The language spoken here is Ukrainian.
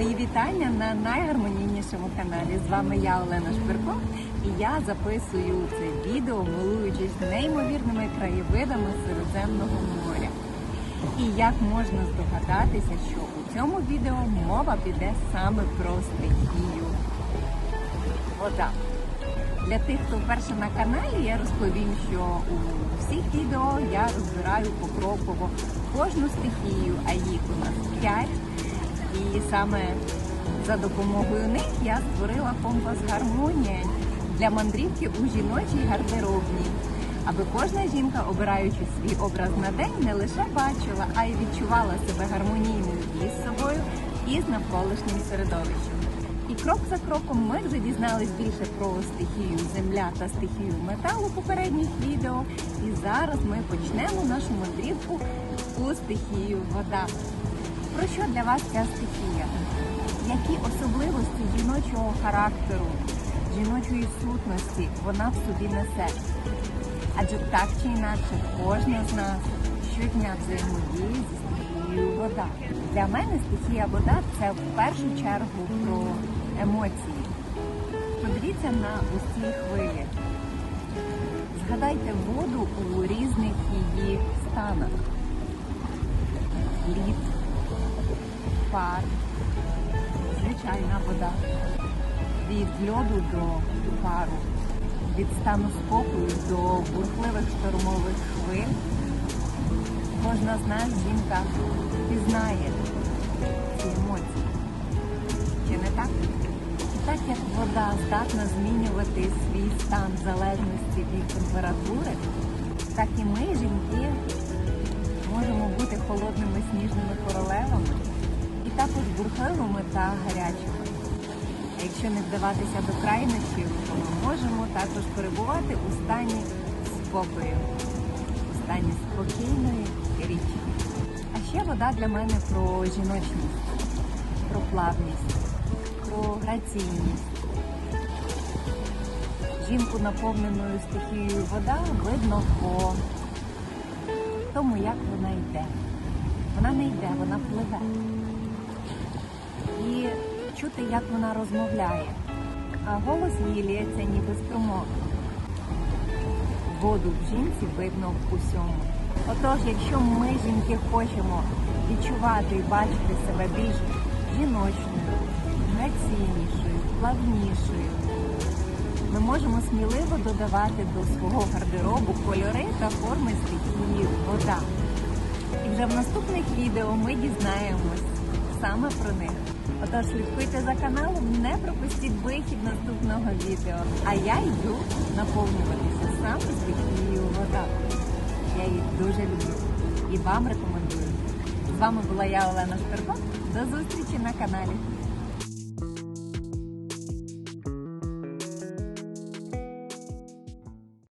Мої вітання на найгармонійнішому каналі. З вами я, Олена Шпирко, і я записую це відео, милуючись неймовірними краєвидами Середземного моря. І як можна здогадатися, що у цьому відео мова піде саме про стихію. Вода. Для тих, хто вперше на каналі, я розповім, що у всіх відео я розбираю покроково кожну стихію, а їх у нас 5. І саме за допомогою них я створила компас гармонія для мандрівки у жіночій гардеробній, аби кожна жінка, обираючи свій образ на день, не лише бачила, а й відчувала себе гармонійною і з собою, і з навколишнім середовищем. І крок за кроком ми вже дізнались більше про стихію земля та стихію металу попередніх відео. І зараз ми почнемо нашу мандрівку у стихію вода. Про що для вас ця стихія? Які особливості жіночого характеру, жіночої сутності вона в собі несе? Адже так чи інакше кожна з нас щодня взаємодіє зі стихією вода. Для мене стихія вода це в першу чергу про емоції. Подивіться на усі хвилі. Згадайте воду у різних її станах. Лід, пар, звичайна вода, від льоду до пару, від стану спокою до бурхливих штормових хвиль. Кожна з нас жінка пізнає ці емоції. Чи не так? І так як вода здатна змінювати свій стан залежності від температури, так і ми, жінки, можемо бути холодними сніжними королевами також бурхливими та гарячими. А якщо не вдаватися до крайнощів, то ми можемо також перебувати у стані спокою, у стані спокійної річки. А ще вода для мене про жіночність, про плавність, про граційність. Жінку наповненою стихією вода видно по тому, як вона йде. Вона не йде, вона пливе. І чути, як вона розмовляє. А голос її лється ніби струмок. Воду в жінці видно в усьому. Отож, якщо ми, жінки, хочемо відчувати і бачити себе більш жіночною, граційнішою, плавнішою, ми можемо сміливо додавати до свого гардеробу кольори та форми стихії вода. І вже в наступних відео ми дізнаємось саме про них. Отож, слідкуйте за каналом, не пропустіть вихід наступного відео. А я йду наповнюватися саме стихією вода. Я її дуже люблю і вам рекомендую. З вами була я, Олена Штерко. До зустрічі на каналі.